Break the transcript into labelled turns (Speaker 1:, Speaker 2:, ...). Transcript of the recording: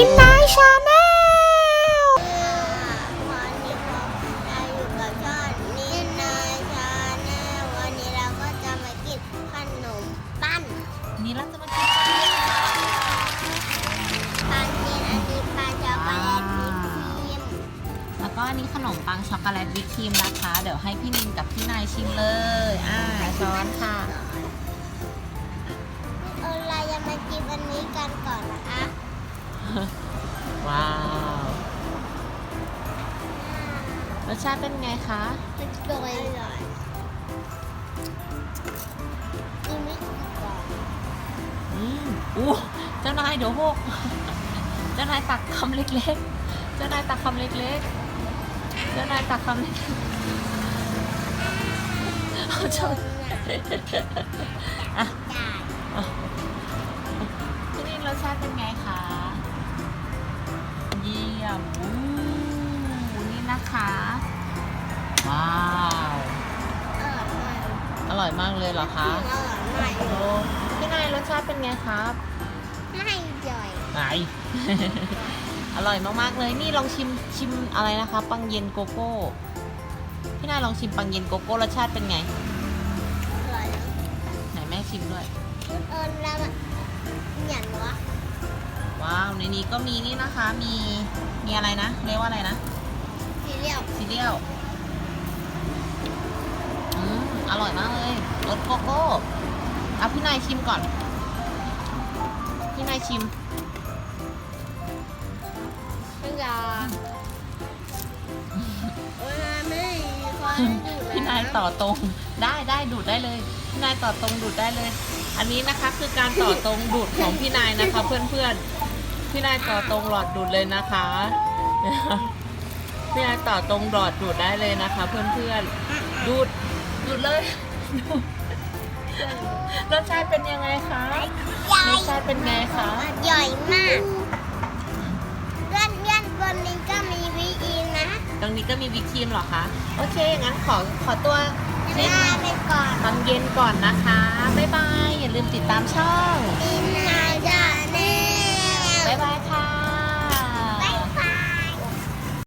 Speaker 1: นินนายชาแนล
Speaker 2: วันนี้เราอยู่กับช่องนินนายชาแนลวันนี้เราก็จะมากินขนมปั้น
Speaker 1: นี่เราจะมากิน
Speaker 2: ปันกินอันนี้ปลาช็อกโกแลตวิปครีม
Speaker 1: แล้วก็อันนี้ขนมปังช็อกโกแลตวิปครีมนะคะ เดี๋ยวให้พี่นินกับพี่นายชิมเลยอ่า ว้าว รสชาติเป็นไงคะ
Speaker 2: มันโดยอร่อยกินไม่ก่อน
Speaker 1: อืมอู้เจ้านายเดี๋ยวหก เจ้านายตักคำเล็กๆ เจ้านายตักคำเล็กๆ เจ้านายตักคำเล็กๆเอาเจ้าอะ
Speaker 2: จ่าย
Speaker 1: พี่นินรสชาติเป็นไงคะ นี่นะคะ ว้าว
Speaker 2: อร่อยมาก
Speaker 1: อร่อยมากเลยเหรอคะ
Speaker 2: อร่อยมาก
Speaker 1: โอ้พี่นายรสชาติเป็นไงครับ
Speaker 2: ไม่ย่อย
Speaker 1: ไหน อร่อยมากๆเลยนี่ลองชิมชิมอะไรนะคะ ปังเย็นโกโก้ พี่นายลองชิมปังเย็นโกโก้รสชาติเป็นไง
Speaker 2: อร่อยนะ
Speaker 1: ไหนแม่ชิมด้วย
Speaker 2: เออแล้วมันเหนียนวะ
Speaker 1: ว้าวในนี้ก็มีนี่นะคะ มีมีอะไรนะเรียกว่าอะไรนะ
Speaker 2: สีเหลี่ยม
Speaker 1: ซีเรียลอืมอร่อยมากเลยรสโกโก้เอาพี่นายชิมก่อน พี่นายชิม
Speaker 2: ไม่ยาโอ้ยไม่คอยดูแล
Speaker 1: พี่นายต่อตรง ได้ได้ดูดได้เลย พี่นายต่อตรงดูดได้เลย อันนี้นะคะคือการต่อตรงดูดของพี่นายนะคะ เพื่อนๆ พี่นายต่อตรงหลอดดูดเลยนะคะ พี่นายต่อตรงหลอดดูดได้เลยนะคะ เพื่อนๆดูดดูดเลยรสชาติเป็นยังไงคะ
Speaker 2: ใหญ่
Speaker 1: รสชาติเป็นไงคะ
Speaker 2: ใหญ่มากเลื่อนเลื่อนบนนี้ก็มีวีอีนะ
Speaker 1: ตรงนี้ก็มีวิปครีมเหรอคะ โอเค งั้นขอขอตัวเล่น
Speaker 2: ลาไปก่อน
Speaker 1: ตอนเย็นก่อนนะคะ บ๊ายบาย อย่าลืมติดตามช่อง